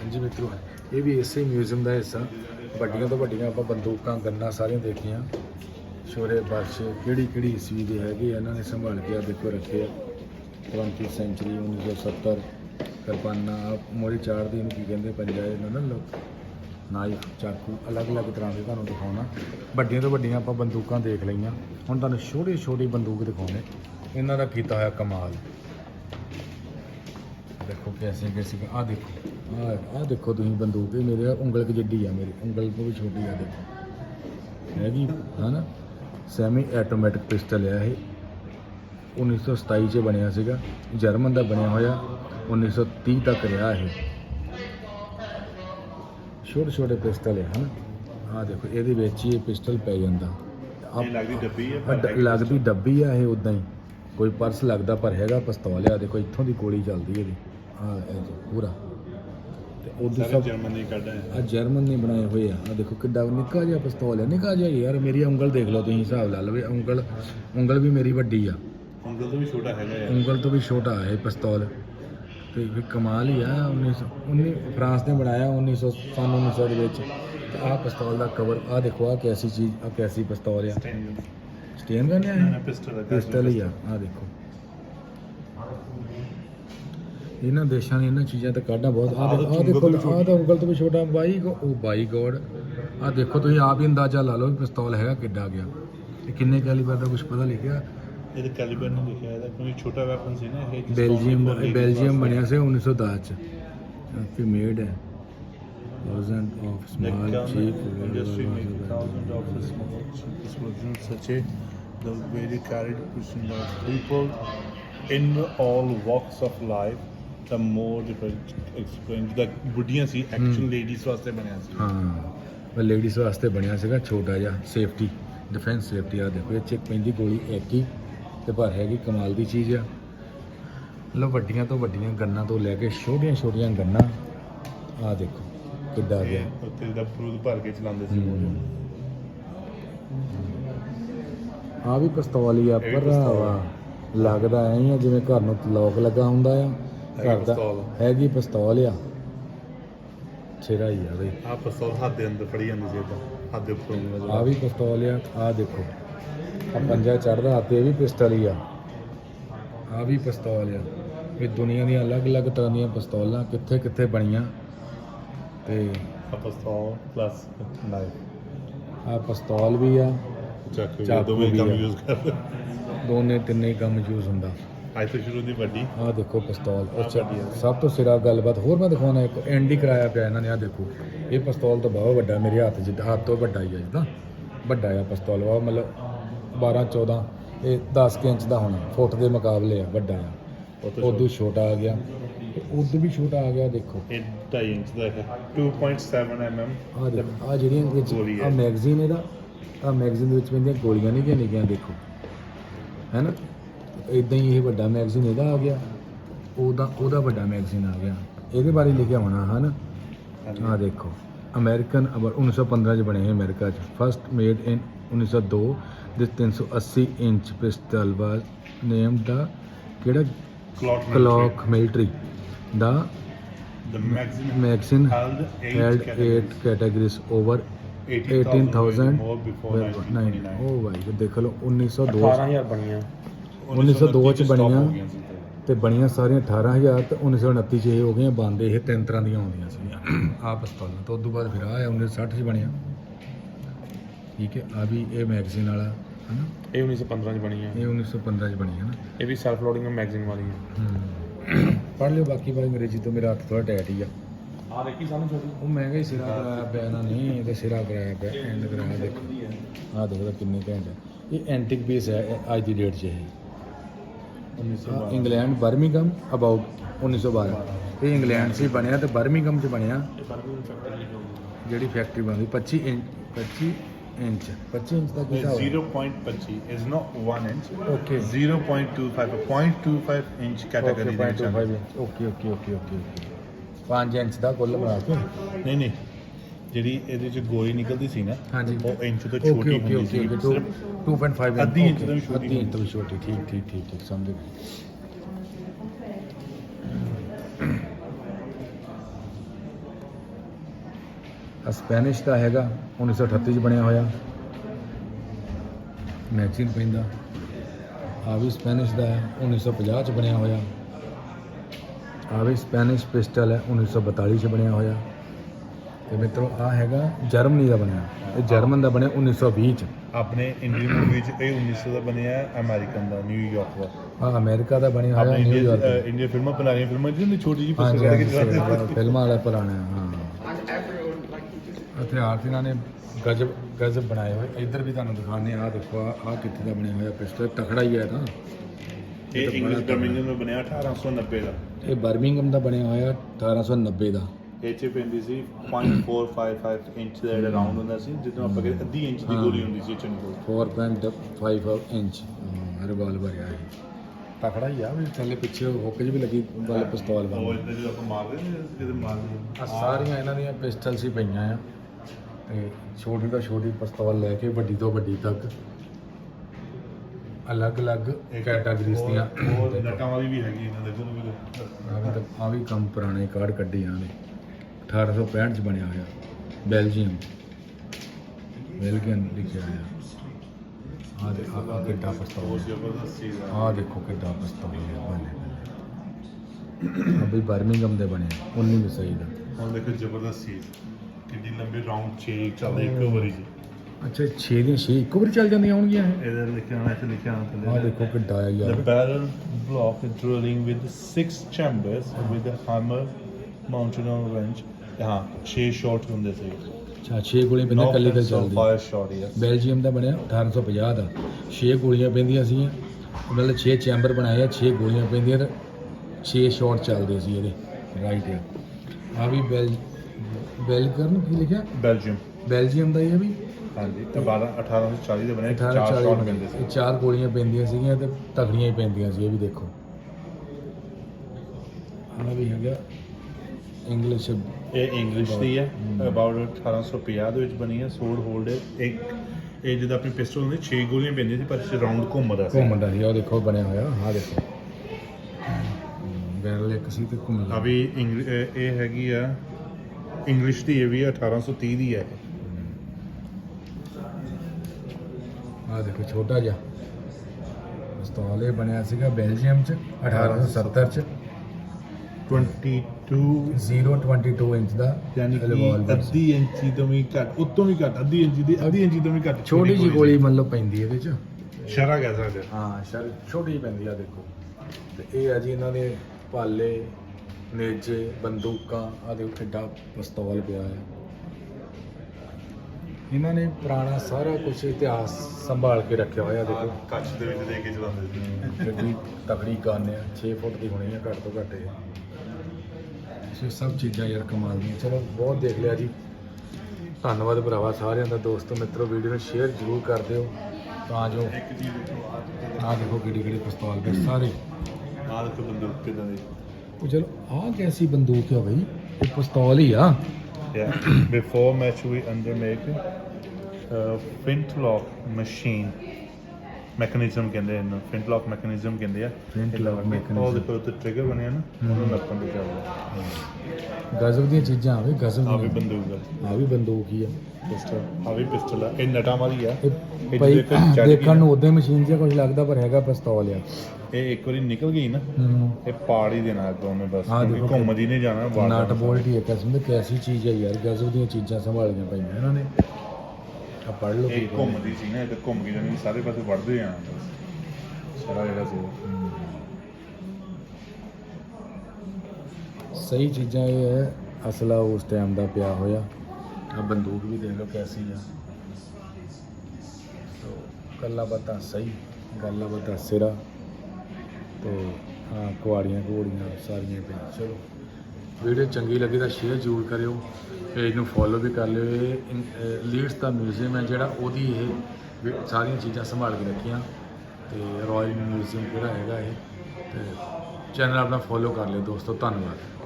ਹਾਂਜੀ ਮਿੱਤਰੋ ਇਹ ਵੀ ਇਸੇ ਮਿਊਜ਼ੀਅਮ ਦਾ ਹਿੱਸਾ। ਵੱਡੀਆਂ ਤੋਂ ਵੱਡੀਆਂ ਆਪਾਂ ਬੰਦੂਕਾਂ ਗੰਨਾਂ ਸਾਰੀਆਂ ਦੇਖੀਆਂ। ਸ਼ੋਰੇ ਬਾਦਸ਼ਾਹ ਕਿਹੜੀ ਕਿਹੜੀ ਈਸਵੀ ਦੇ ਹੈਗੇ ਆ, ਇਹਨਾਂ ਨੇ ਸੰਭਾਲ ਕੇ ਆ ਦੇਖੋ ਰੱਖੇ ਆ। 20th ਸੈਂਚੁਰੀ 1970 ਕਿਰਪਾਨਾਂ ਮੋਰੀ ਚਾੜ ਦੀ ਇਹਨੂੰ ਕੀ ਕਹਿੰਦੇ ਪੰਜਾਬੀ ਇਹਨਾਂ ਨਾ ਲੋਕ ਨਾਈਫ ਚਾਕੂ ਅਲੱਗ-ਅਲੱਗ ਤਰ੍ਹਾਂ ਦੇ ਤੁਹਾਨੂੰ ਦਿਖਾਉਣਾ। ਵੱਡੀਆਂ ਤੋਂ ਵੱਡੀਆਂ ਆਪਾਂ ਬੰਦੂਕਾਂ ਦੇਖ ਲਈਆਂ। ਹੁਣ ਤੁਹਾਨੂੰ ਛੋਟੀ ਛੋਟੀ ਬੰਦੂਕ ਦਿਖਾਉਣੇ ਇਹਨਾਂ ਦਾ ਕੀਤਾ ਹੋਇਆ ਕਮਾਲ। ਦੇਖੋ ਕੈਸੇ ਕੈਸੇ ਆ ਦੇਖੋ ਆ ਆ ਦੇਖੋ ਤੁਸੀਂ ਬੰਦੂਕ ਇਹ ਮੇਰੇ ਉਂਗਲ ਕੁ ਜਿੱਡੀ ਆ ਮੇਰੀ। ਉਂਗਲ ਤੋਂ ਵੀ ਛੋਟੀ ਆ ਦੇਖੋ। ਹੈਗੀ ਹਨਾ? ਸੈਮੀ ਆਟੋਮੈਟਿਕ ਪਿਸਟਲ ਆ ਇਹ। 1927 ਚ ਬਣਿਆ ਸੀਗਾ। ਜਰਮਨ ਦਾ ਬਣਿਆ ਹੋਇਆ। 1930 ਤੱਕ ਰਿਹਾ ਇਹ। ਛੋਟੇ ਛੋਟੇ ਪਿਸਟਲ ਹੈ ਹਨਾ? ਆ ਦੇਖੋ ਇਹਦੇ ਵਿੱਚ ਹੀ ਇਹ ਪਿਸਟਲ ਪੈ ਜਾਂਦਾ। ਇਹ ਲੱਗਦੀ ਡੱਬੀ ਹੈ ਲੱਗਦੀ ਡੱਬੀ ਆ ਇਹ ਉਦਾਂ ਹੀ। ਕੋਈ ਪਰਸ ਲੱਗਦਾ ਪਰ ਹੈਗਾ ਪਿਸਤੌਲ ਆ ਦੇਖੋ ਇੱਥੋਂ ਦੀ ਗੋਲੀ ਚੱਲਦੀ ਇਹਦੀ ਆ ਪੂਰਾ। ਤੇ ਉਦੋਂ ਸਭ ਜਰਮਨ ਦੀ ਕੱਢ ਆ ਜਰਮਨ ਨੇ ਬਣਾਏ ਹੋਏ ਆ। ਆ ਦੇਖੋ ਕਿੱਡਾ ਨਿੱਕਾ ਜਿਹਾ ਪਿਸਤੌਲ ਹੈ। ਨਿੱਕਾ ਜਿਹਾ ਯਾਰ ਮੇਰੀ ਉਂਗਲ ਦੇਖ ਲਓ ਤੁਸੀਂ ਹਿਸਾਬ ਲਾ ਲਓ ਉਂਗਲ ਉਂਗਲ ਵੀ ਮੇਰੀ ਵੱਡੀ ਆ। ਉਂਗਲ ਤੋਂ ਵੀ ਛੋਟਾ ਹੈਗਾ ਯਾਰ। ਉਂਗਲ ਤੋਂ ਵੀ ਛੋਟਾ ਹੈ ਇਹ ਪਿਸਤੌਲ। ਤੇ ਵੀ ਕਮਾਲ ਹੀ ਆ 1919 ਫਰਾਂਸ ਨੇ ਬਣਾਇਆ 1900 ਸੰਨ 1900 ਦੇ ਵਿੱਚ। ਆਹ ਪਿਸਤੌਲ ਦਾ ਕਵਰ ਆ ਦੇਖੋ ਆ ਕੈਸੀ ਚੀਜ਼ ਆ ਕੈਸੀ ਪਿਸਤੌਲ ਆ। ਸਟੇਨ ਗਨ ਆ ਇਹ ਪਿਸਟਲ ਪਿਸਟਲ ਹੀ ਆ। ਆ ਦੇਖੋ। ਇਹਨਾਂ ਦੇਸ਼ਾਂ ਨੇ ਇਹਨਾਂ ਚੀਜ਼ਾਂ ਤੇ ਕਾਢਾਂ ਬਹੁਤ ਆ ਦੇਖੋ ਆ ਦੇਖੋ ਤੋਂ ਵੀ ਆ ਤਾਂ ਉਂਗਲ ਤੋਂ ਵੀ ਛੋਟਾ। ਬਾਈ ਉਹ ਬਾਈ ਗੋਡ। ਆ ਦੇਖੋ ਤੁਸੀਂ ਆਪ ਹੀ ਅੰਦਾਜ਼ਾ ਲਾ ਲਓ ਵੀ ਪਿਸਤੌਲ ਹੈਗਾ ਕਿੱਡਾ ਗਿਆ। ਤੇ ਕਿੰਨੇ ਕੈਲੀਬਰ ਦਾ ਕੁਝ ਪਤਾ ਲਿਖਿਆ? ਇਹਦੇ ਕੈਲੀਬਰ ਨਹੀਂ ਲਿਖਿਆ ਇਹਦਾ ਕਿਉਂਕਿ ਛੋਟਾ ਵੈਪਨ ਸੀ ਨਾ ਇਹ ਬੈਲਜੀਅਮ ਬੈਲਜੀਅਮ ਬਣਿਆ ਸੀ 1910 ਚ। ਕਿ ਮੇਡ ਹੈ। Thousand of small cheap industry made thousands of small explosions such a the very carried pushing of people in all walks of life the more different experience the ਬੁੱਢੀਆਂ ਸੀ actual ladies ਵਾਸਤੇ ਬਣਿਆ ਸੀ ਹਾਂ ਉਹ ladies ਵਾਸਤੇ ਬਣਿਆ ਸੀਗਾ ਛੋਟਾ ਜਿਹਾ ਸੇਫਟੀ ਡਿਫੈਂਸ ਸੇਫਟੀ ਆ ਦੇਖੋ ਇਹ ਚ ਇੱਕ ਪੈਂਦੀ ਗੋਲੀ ਇੱਕ ਹੀ ਤੇ ਪਰ ਹੈਗੀ ਕਮਾਲ ਦੀ ਚੀਜ਼ ਆ ਲੋ ਵੱਡੀਆਂ ਤੋਂ ਵੱਡੀਆਂ ਗੰਨਾਂ ਤੋਂ ਲੈ ਕੇ ਛੋਟੀਆਂ ਛੋਟੀਆਂ ਗੰਨਾਂ ਆ ਦੇਖੋ ਕਿੱਦਾਂ ਗਿਆ ਉੱਤੇ ਦਾ ਬਰੂਦ ਭਰ ਕੇ ਚਲਾਉਂਦੇ ਸੀ ਆ ਵੀ ਪਿਸਤੌਲ ਹੀ ਆ ਭਰਾਵਾ। ਲੱਗਦਾ ਐ ਹੀ ਆ ਜਿਵੇਂ ਘਰ ਨੂੰ ਲੋਕ ਲੱਗਾ ਹੁੰਦਾ ਆ। ਘਰ ਦਾ ਪਿਸਤੌਲ। ਹੈਗੀ ਪਿਸਤੌਲ ਆ। ਛੇਰਾ ਹੀ ਆ ਬਈ। ਆ ਪਿਸਤੌਲ ਹੱਥ ਦੇ ਅੰਦਰ ਫੜੀ ਜਾਂਦੀ ਸੀ ਇਦਾਂ ਹੱਥ ਦੇ ਉੱਪਰ ਆ ਵੀ ਪਿਸਤੌਲ ਆ ਆ ਦੇਖੋ। ਆ ਪੰਜਾ ਚੜਦਾ ਹੱਥ ਇਹ ਵੀ ਪਿਸਤਲ ਹੀ ਆ। ਆ ਵੀ ਪਿਸਤੌਲ ਆ। ਇਹ ਦੁਨੀਆ ਦੀਆਂ ਅਲੱਗ-ਅਲੱਗ ਤਰ੍ਹਾਂ ਦੀਆਂ ਪਿਸਤੌਲਾਂ ਕਿੱਥੇ ਕਿੱਥੇ ਬਣੀਆਂ। ਤੇ ਆ ਪਿਸਤੌਲ ਪਲੱਸ ਨਾਈਫ ਆ ਪਿਸਤੌਲ ਵੀ ਆ ਚਾਕੂ ਚਾਕੂ ਦੋਵੇਂ ਵੀ ਕੰਮ ਆ। ਯੂਜ਼ ਕਰਦੇ ਦੋਨੇ ਤਿੰਨੇ ਹੀ ਕੰਮ ਯੂਜ਼ ਹੁੰਦਾ। ਅੱਜ ਤੋਂ ਸ਼ੁਰੂ ਦੀ ਵੱਡੀ। ਆ ਦੇਖੋ ਪਿਸਤੌਲ ਅੱਛਾ। ਸਭ ਤੋਂ ਸਿਰਾ ਗੱਲਬਾਤ ਹੋਰ ਮੈਂ ਦਿਖਾਉਣਾ ਇੱਕ ਐਂਡੀ ਕਰਾਇਆ ਪਿਆ ਇਹਨਾਂ ਨੇ ਆ ਦੇਖੋ। ਇਹ ਪਿਸਤੌਲ ਤਾਂ ਬਹੁਤ ਵੱਡਾ ਮੇਰੇ ਹੱਥ ਜਿੱਦਾਂ ਹੱਥ ਤੋਂ ਵੱਡਾ ਹੀ ਆ ਜਿੱਦਾਂ ਵੱਡਾ ਆ ਪਿਸਤੌਲ ਵਾ ਮਤਲਬ 12 14 ਇਹ 10 ਕੁ ਇੰਚ ਦਾ ਹੋਣਾ ਫੁੱਟ ਦੇ ਮੁਕਾਬਲੇ ਆ ਵੱਡਾ ਆ। ਉਹ ਤੋਂ ਉਦੋਂ ਛੋਟਾ ਆ ਗਿਆ। ਉਦੋਂ ਵੀ ਛੋਟਾ ਆ ਗਿਆ ਦੇਖੋ। ਇਹ 2.5 ਇੰਚ ਦਾ ਹੈ। 2.7 mm ਆ ਦੇਖੋ ਆ ਜਿਹੜੀਆਂ ਵਿੱਚ ਆ ਹੈ। ਮੈਗਜ਼ੀਨ ਇਹਦਾ ਆ ਮੈਗਜ਼ੀਨ ਦੇ ਵਿੱਚ ਪੈਂਦੀਆਂ ਗੋਲੀਆਂ ਨਹੀਂ ਨਿੱਕੀਆਂ ਦੇਖੋ। ਹੈਨਾ ਇਦਾਂ ਹੀ ਇਹ ਵੱਡਾ ਮੈਗਜ਼ੀਨ ਇਹਦਾ ਆ ਗਿਆ। ਉਹਦਾ ਉਹਦਾ ਵੱਡਾ ਮੈਗਜ਼ੀਨ ਆ ਗਿਆ। ਇਹਦੇ ਬਾਰੇ ਲਿਖਿਆ ਹੋਣਾ ਹਨ ਆ ਦੇਖੋ ਅਮਰੀਕਨ ਅਬਰ 1915 ਚ ਬਣੇ ਹੈ ਅਮਰੀਕਾ ਚ। First made in 1902 this 380 inch pistol was named ਦਾ ਕਿਹੜਾ? ਕਲੌਕ ਮਿਲਟਰੀ ਦਾ the maximum magazine held eight held categories. 8 categories over 18,000 18000 more before 1929 ਉਹ ਭਾਈ ਦੇਖ ਲਓ 1902 18000 ਬਣੀਆਂ 1902 ਚ stop ਬਣੀਆਂ ਹੋ ਗਈਆਂ ਸੀ ਤੇ। ਤੇ ਬਣੀਆਂ ਸਾਰੀਆਂ 18000 ਤੇ 1929 ਚ ਇਹ ਹੋ ਗਈਆਂ ਬੰਦ ਇਹ ਤਿੰਨ ਤਰ੍ਹਾਂ ਦੀਆਂ ਆਉਂਦੀਆਂ ਸੀਗੀਆਂ ਆ ਪਿਸਤੌਲਾਂ ਤੋਂ ਉਦੋਂ ਬਾਅਦ ਫਿਰ ਆ 1960 ਚ ਬਣਿਆ ਠੀਕ ਹੈ ਆ ਵੀ ਇਹ ਮੈਗਜ਼ੀਨ ਵਾਲਾ ਹਨਾ ਇਹ 1915 ਚ ਬਣੀਆਂ ਇਹ 1915 ਚ ਬਣੀ ਹੈ ਨਾ ਇਹ ਵੀ ਸੈਲਫ ਲੋਡਿੰਗ ਮੈਗਜ਼ੀਨ ਵਾਲੀਆਂ ਪੜ੍ਹ ਲਿਓ ਬਾਕੀ ਬਾਰੇ ਅੰਗਰੇਜ਼ੀ ਤੋਂ ਮੇਰਾ ਹੱਥ ਥੋੜਾ ਟੈਟ ਹੀ ਆ। ਆ ਦੇਖੀ ਸਾਨੂੰ ਛੋਟੀ ਉਹ ਮਹਿੰਗਾ ਹੀ ਸਿਰਾ ਕਰਾਇਆ ਪਿਆ ਇਹਨਾਂ ਨੇ ਇਹਦਾ ਸਿਰਾ ਕਰਾਇਆ ਪਿਆ ਐਂਡ ਕਰਾਇਆ ਦੇਖੋ। ਆਹ ਦੇਖੋ ਕਿੰਨੇ ਘੈਂਟ ਹੈ ਇਹ ਐਂਟਿਕ ਪੀਸ ਹੈ ਅੱਜ ਦੀ ਡੇਟ 'ਚ ਇਹ। 1912 ਆਹ ਇੰਗਲੈਂਡ ਬਰਮਿੰਗਮ ਅਬਾਊਟ 1912 ਇਹ ਇੰਗਲੈਂਡ 'ਚ ਬਣਿਆ ਤੇ ਬਰਮਿੰਗਮ 'ਚ ਬਣਿਆ। ਜਿਹੜੀ ਫੈਕਟਰੀ ਬਣਦੀ 25 ਇੰਚ 25 ਇੰਚ 25 ਇੰਚ ਦਾ ਕੀ ਹਿਸਾਬ 0.25 is not 1 inch. Okay 0.25, a 0.25 inch category ਦੇ ਵਿੱਚ ਆਉਂਦਾ। Okay okay okay okay 5 inch ਦਾ ਕੁੱਲ ਬਣਾ ਕੇ ਨਹੀਂ ਨਹੀਂ ਜਿਹੜੀ ਇਹਦੇ ਚ ਗੋਲੀ ਨਿਕਲਦੀ ਸੀ ਨਾ ਹਾਂਜੀ ਉਹ ਇੰਚ ਤੋਂ ਓਕੇ ਛੋਟੀ ਓਕੇ ਹੁੰਦੀ ਸੀ ਓਕੇ ਸਿਰਫ 2.5 ਅੱਧੀ ਇੰਚ ਤੋਂ ਵੀ ਛੋਟੀ ਅੱਧੀ ਇੰਚ ਤੋਂ ਵੀ ਛੋਟੀ ਠੀਕ ਠੀਕ ਠੀਕ ਠੀਕ ਸਮਝ ਗਏ ਸਪੈਨਿਸ਼ ਦਾ ਹੈਗਾ 1938 ਚ ਬਣਿਆ ਹੋਇਆ। ਮੈਚਿੰਗ ਪੈਂਦਾ। ਆ ਵੀ ਸਪੈਨਿਸ਼ ਦਾ ਹੈ 1950 ਚ ਬਣਿਆ ਹੋਇਆ। ਆ ਵੀ ਸਪੈਨਿਸ਼ ਪਿਸਟਲ ਹੈ 1942 ਚ ਬਣਿਆ ਹੋਇਆ। ਤੇ ਮਿੱਤਰੋ ਆ ਹੈਗਾ ਜਰਮਨੀ ਦਾ ਬਣਿਆ। ਇਹ ਜਰਮਨ ਦਾ ਬਣਿਆ 1920 ਚ। ਆਪਣੇ ਇੰਡੀਅਨ ਮੂਵੀ 'ਚ ਇਹ 1900 ਦਾ ਬਣਿਆ ਹੈ ਅਮਰੀਕਨ ਦਾ ਨਿਊਯਾਰਕ ਦਾ। ਆ ਅਮਰੀਕਾ ਦਾ ਬਣਿਆ ਹੋਇਆ ਨਿਊਯਾਰਕ ਇੰਡੀਆ ਇੰਡੀਆ ਫਿਲਮਾਂ ਪੁਰਾਣੀਆਂ ਫਿਲਮਾਂ ਜਿਹਨਾਂ ਛੋਟੀ ਜਿਹੀ ਹਾਂਜੀ ਪਿਸਤੌਲ ਹਾਂਜੀ ਕੇ ਸਹੀ ਚਲਾਉਂਦੇ ਗੱਲ, ਫਿਲਮਾਂ ਵਾਲਾ ਪੁਰਾਣਾ ਹਾਂ। ਹਥਿਆਰ ਤੇ ਇਹਨਾਂ ਨੇ ਗਜਬ ਗਜਬ ਬਣਾਏ ਹੋਏ। ਇੱਧਰ ਵੀ ਤੁਹਾਨੂੰ ਦਿਖਾਣੇ ਆ ਦੇਖੋ ਆ ਕਿੱਥੇ ਦਾ ਬਣਿਆ ਹੋਇਆ ਪਿਸਟਲ ਤਕੜਾ ਹੀ ਹੈ ਨਾ ਇਹ ਇੰਗਲਿਸ਼ ਬਰਮਿੰਗਮ ਵਿੱਚ ਬਣਿਆ 1890 ਦਾ। ਇਹ ਬਰਮਿੰਗਮ ਦਾ ਬਣਿਆ ਹੋਇਆ 1890 ਦਾ। ਇਹ 'ਚ ਪੈਂਦੀ ਸੀ 0.455 ਇੰਚ ਦਾ ਜਿਹੜਾ ਰਾਉਂਡ ਹੁੰਦਾ ਸੀ ਜਦੋਂ ਆਪਾਂ ਕਹਿੰਦੇ ਅੱਧੀ ਇੰਚ ਦੀ। ਗੋਲੀ ਹੁੰਦੀ ਸੀ ਚੰਗੋ 4.55 ਇੰਚ। ਰਿਵਾਲਵਰ ਆ ਇਹ। ਤਕੜਾ ਹੀ ਆ ਵੀ ਥੱਲੇ ਪਿੱਛੇ ਹੁੱਕ ਵੀ ਲੱਗੀ ਵਾਲੇ ਪਿਸਤੌਲ ਉਹ ਵਾਂਗ ਇੱਦਾਂ ਜਦੋਂ ਆਪਾਂ ਮਾਰਦੇ ਨੇ ਜਦੋਂ ਮਾਰਦੇ ਆ ਸਾਰੀਆਂ ਇਹਨਾਂ ਦੀਆਂ ਪਿਸਟਲਸ ਹੀ ਪਈਆਂ ਆ। ਤੇ ਛੋਟੀ ਤੋਂ ਛੋਟੀ ਪਿਸਤੌਲ ਲੈ ਕੇ ਵੱਡੀ ਤੋਂ ਵੱਡੀ ਤੱਕ ਅਲੱਗ-ਅਲੱਗ ਕੈਟਾਗਰੀਜ਼ ਦੀਆਂ ਉਹ ਨਟਾਂ ਵਾਲੀ ਵੀ ਹੈਗੀ ਇਹਨਾਂ ਦੇ ਕੋਲ ਵੀ ਆ ਵੀ ਕੰਮ ਪੁਰਾਣੇ ਕਾਰਡ ਕੱਢੇ ਆ ਨੇ 1865 ਚ ਬਣਿਆ ਹੋਇਆ ਬੈਲਜੀਅਮ। ਬੈਲਗੀਅਮ ਲਿਖਿਆ ਹੋਇਆ। ਆ ਦੇ ਆ ਕਿੱਡਾ ਪਸਤੌਲ ਆ। ਦੇਖੋ ਕਿੱਡਾ ਪਸਤੌਲ ਹੈ ਬਣੇ ਵੀ ਬਰਮਿੰਗਮ ਦੇ ਬਣੇ 19 ਸਹੀ ਦਾ। ਹੁਣ ਦੇਖੋ ਜ਼ਬਰਦਸਤ ਚੀਜ਼ ਕਿੰਨੀ ਲੰਬੀ ਰਾਉਂਡ ਚੇਕ ਚੱਲਦਾ ਇੱਕ ਵਾਰੀ ਜੀ। ਅੱਛਾ 6 ਦੀਆਂ 6 ਇੱਕੋ ਵਾਰੀ ਚੱਲ ਜਾਂਦੀਆਂ ਹੋਣਗੀਆਂ ਇਹ? ਇਹਦੇ ਲਿਖਿਆ ਹੋਣਾ ਇੱਥੇ ਲਿਖਿਆ ਹੋਣਾ ਆ ਦੇਖੋ ਕਿੱਡਾ ਆ The ਯਾਰ barrel block drilling with six chambers with a hammer mounted on a wrench. ਹਾਂ 6 ਸ਼ਾਟ ਹੁੰਦੇ ਸੀ। ਅੱਛਾ 6 ਗੋਲੀਆਂ ਪੈਂਦੀਆਂ ਕੱਲੀ ਕੱਲੀ ਚੱਲਦੀ। ਫਾਇਰ ਸ਼ਾਟ ਯਸ ਬੈਲਜੀਅਮ ਦਾ ਬਣਿਆ 1850 ਦਾ। 6 ਗੋਲੀਆਂ ਪੈਂਦੀਆਂ ਸੀ ਮਤਲਬ 6 ਚੈਂਬਰ ਬਣਾਏ ਆ 6 ਗੋਲੀਆਂ ਪੈਂਦੀਆਂ ਤੇ 6 ਸ਼ਾਟ ਚੱਲਦੇ ਸੀ ਇਹਦੇ। ਰਾਈਟ ਆ। ਆ ਵੀ ਬੈਲ ਬੈਲਗਰਨ ਕੀ ਲਿਖਿਆ? ਬੈਲਜੀਅਮ। ਬੈਲਜੀਅਮ ਦਾ ਇਹ ਵੀ? ਹਾਂਜੀ ਤੇ 12 1840 ਦੇ ਬਣੇ 4 1840 ਸ਼ਾਟ ਬਣਿਆ। ਪੈਂਦੇ ਸੀ। ਇਹ ਚਾਰ ਗੋਲੀਆਂ ਪੈਂਦੀਆਂ ਸੀਗੀਆਂ ਤੇ ਤਗੜੀਆਂ ਹੀ ਪੈਂਦੀਆਂ ਸੀ ਇਹ ਵੀ ਦੇਖੋ। ਆ ਵੀ ਹੈਗਾ ਇੰਗਲਿਸ਼ ਇਹ ਇੰਗਲਿਸ਼ ਦੀ ਹੈ ਅਬਾਊਟ 1850 ਦੇ ਵਿੱਚ ਬਣੀ ਹੈ ਸੋਡ ਹੋਲਡਰ ਇੱਕ ਇਹ ਜਿਹਦਾ ਆਪਣੀ ਪਿਸਟਲ ਹੁੰਦੀ 6 ਗੋਲੀਆਂ ਪੈਂਦੀਆਂ ਸੀ ਪਰ ਰਾਉਂਡ ਘੁੰਮਦਾ ਸੀ। ਘੁੰਮਦਾ ਸੀ ਉਹ ਦੇਖੋ ਬਣਿਆ ਹੋਇਆ ਆ ਦੇਖੋ। ਬੈਰਲ ਇੱਕ ਸੀ ਤੇ ਆ ਘੁੰਮਦਾ ਵੀ ਇੰਗਲਿ- ਇਹ ਇਹ ਹੈਗੀ ਆ ਇੰਗਲਿਸ਼ ਦੀ ਇਹ ਵੀ ਹੈ 1830 ਦੀ ਹੈ। ਆ ਦੇਖੋ ਛੋਟਾ ਜਿਹਾ ਪਿਸਤੌਲ ਇਹ ਬਣਿਆ ਸੀਗਾ ਬੈਲਜੀਅਮ ਚ 1870 ਚ। 22 022 ਇੰਚ ਦਾ ਯਾਨੀ ਕਿ। ਅੱਧੀ ਇੰਚੀ ਤੋਂ ਵੀ ਘੱਟ ਉਤੋਂ ਵੀ ਘੱਟ ਅੱਧੀ ਇੰਚੀ ਦੀ ਅੱਧੀ ਇੰਚੀ ਤੋਂ ਵੀ ਘੱਟ ਛੋਟੀ ਜੀ ਗੋਲੀ ਮਤਲਬ ਪੈਂਦੀ ਇਹਦੇ ਚ। ਸ਼ਰਾ ਕਹਿ ਸਕਦੇ ਹਾਂ ਸ਼ਰ ਛੋਟੀ ਪੈਂਦੀ ਆ ਦੇਖੋ। ਤੇ ਇਹ ਆ ਜੀ ਇਹਨਾਂ ਦੇ ਪਾਲੇ ਨੇਜੇ ਬੰਦੂਕਾਂ ਆ ਦੇਖੋ ਕਿੱਡਾ ਪਿਸਤੌਲ ਪਿਆ ਹੈ। ਇਹਨਾਂ ਨੇ ਪੁਰਾਣਾ ਸਾਰਾ ਕੁਝ ਇਤਿਹਾਸ ਸੰਭਾਲ ਕੇ ਰੱਖਿਆ ਹੋਇਆ ਦੇਖੋ। ਕੱਚ ਦੇ ਵਿੱਚ ਦੇ ਕੇ ਚਲਾਉਂਦੇ ਸੀ। ਗੱਡੀ ਤਕੜੀ ਗਨ ਆ 6 ਫੁੱਟ ਦੀ ਹੋਣੀ ਆ ਘੱਟ ਤੋਂ ਘੱਟ ਇਹ। ਇਹ ਸਭ ਚੀਜ਼ਾਂ ਯਾਰ ਕਮਾਲ ਦੀਆਂ। ਚਲੋ ਬਹੁਤ ਦੇਖ ਲਿਆ ਜੀ। ਧੰਨਵਾਦ ਭਰਾਵਾ ਸਾਰਿਆਂ ਦਾ ਦੋਸਤੋ ਮਿੱਤਰੋ ਵੀਡੀਓ ਨੂੰ ਸ਼ੇਅਰ ਜ਼ਰੂਰ ਕਰ ਦਿਓ। ਤਾਂ ਜੋ ਇੱਕ ਚੀਜ਼ ਦੇਖੋ ਆਹ ਦੇਖੋ। ਕਿਹੜੀ ਕਿਹੜੀ ਪਿਸਤੌਲ ਦੇ ਸਾਰੇ। ਆਹ ਦੇਖੋ ਬੰਦੂਕ ਕਿਦਾਂ ਦੀ ਉਹ ਚਲੋ ਆਹ ਕੈਸੀ ਬੰਦੂਕ ਆ ਬਈ ਇਹ ਪਿਸਤੌਲ ਹੀ ਆ Yeah. Before match, we undermake a flintlock machine mechanism ਕਹਿੰਦੇ ਇਹਨੂੰ flintlock mechanism ਕਹਿੰਦੇ ਆ। Flintlock ਉਹ mechanism। ਦੇਖੋ ਉੱਤੇ ਟ੍ਰਿਗਰ ਬਣਿਆ ਨਾ ਉਹਨੂੰ ਨੱਪਣ ਦੇ ਚੱਲਦਾ ਗਜ਼ਬ ਦੀਆਂ ਚੀਜ਼ਾਂ ਆਵੇ ਗਜ਼ਬ ਆ ਵੀ ਦੀਆਂ। ਬੰਦੂਕ ਆ। ਆ ਵੀ ਬੰਦੂਕ ਹੀ ਆ। ਪਿਸਟਲ ਆ ਵੀ ਪਿਸਟਲ ਆ। ਇਹ ਨਟਾਂ ਵਾਲੀ ਆ। ਇਹ ਇਹ ਭਾਈ ਤੇ ਚੜ੍ਹ ਦੇਖਣ ਗਈ ਨੂੰ ਉਦਾਂ ਮਸ਼ੀਨ ਜਿਹਾ ਕੁਝ ਲੱਗਦਾ ਪਰ ਹੈਗਾ ਪਿਸਤੌਲ ਆ। ਇਹ ਇੱਕ ਵਾਰੀ ਨਿਕਲ ਗਈ ਨਾ ਹੂੰ। ਇਹ ਪਾੜ ਹੀ ਦੇਣਾ ਅੱਗੋਂ ਉਹਨੇ ਬਸ ਕਿਉਂਕਿ ਦੇਖੋ ਘੁੰਮਦੀ ਨਹੀਂ ਜਾਣਾ ਵਾਰ ਨਾਟ ਬੋਲਟ ਹੀ ਇੱਕ ਕਿਸਮ ਦੀ ਕੈਸੀ ਚੀਜ਼ ਹੈ ਯਾਰ ਗਜ਼ਬ ਦੀਆਂ ਚੀਜ਼ਾਂ ਸੰਭਾਲੀਆਂ ਪਈਆਂ ਇਹਨਾਂ ਨੇ। ਆ ਪੜ ਲਓ ਇਹ ਘੁੰਮਦੀ ਸੀ ਨਾ ਇਹ ਤਾਂ ਘੁੰਮ ਕੇ ਜਾਣੀ ਸਾਰੇ ਪਾਸੇ ਵੜਦੇ ਬਸ ਸਾਰਾ ਜਿਹੜਾ ਸੀ। ਸਹੀ ਚੀਜ਼ਾਂ ਇਹ ਹੈ ਅਸਲਾ ਉਸ ਟਾਈਮ ਦਾ ਪਿਆ ਹੋਇਆ। ਆ ਬੰਦੂਕ ਵੀ ਦੇਖ ਲਓ ਕੈਸੀ ਆ। ਤੋ ਗੱਲਾਂ ਬਾਤਾਂ ਸਹੀ ਗੱਲਾਂ ਬਾਤਾਂ ਸਿਰਾ। ਤੇ ਹਾਂ ਕੁਆੜੀਆਂ ਘੋੜੀਆਂ ਸਾਰੀਆਂ ਪਈ ਚਲੋ। ਵੀਡੀਓ ਚੰਗੀ ਲੱਗੀ ਤਾਂ ਸ਼ੇਅਰ ਜ਼ਰੂਰ ਕਰਿਓ ਪੇਜ ਨੂੰ ਫੋਲੋ ਵੀ ਕਰ ਲਿਓ। ਇਹ ਲੀਡਸ ਦਾ ਮਿਊਜ਼ੀਅਮ ਹੈ ਜਿਹੜਾ ਉਹਦੀ ਇਹ ਵੀ ਸਾਰੀਆਂ ਚੀਜ਼ਾਂ ਸੰਭਾਲ ਕੇ ਰੱਖੀਆਂ। ਤੇ ਰਾਇਲ ਮਿਊਜ਼ੀਅਮ ਜਿਹੜਾ ਹੈਗਾ ਇਹ, ਤੇ ਚੈਨਲ ਆਪਣਾ ਫੋਲੋ ਕਰ ਲਿਓ ਦੋਸਤੋ, ਧੰਨਵਾਦ।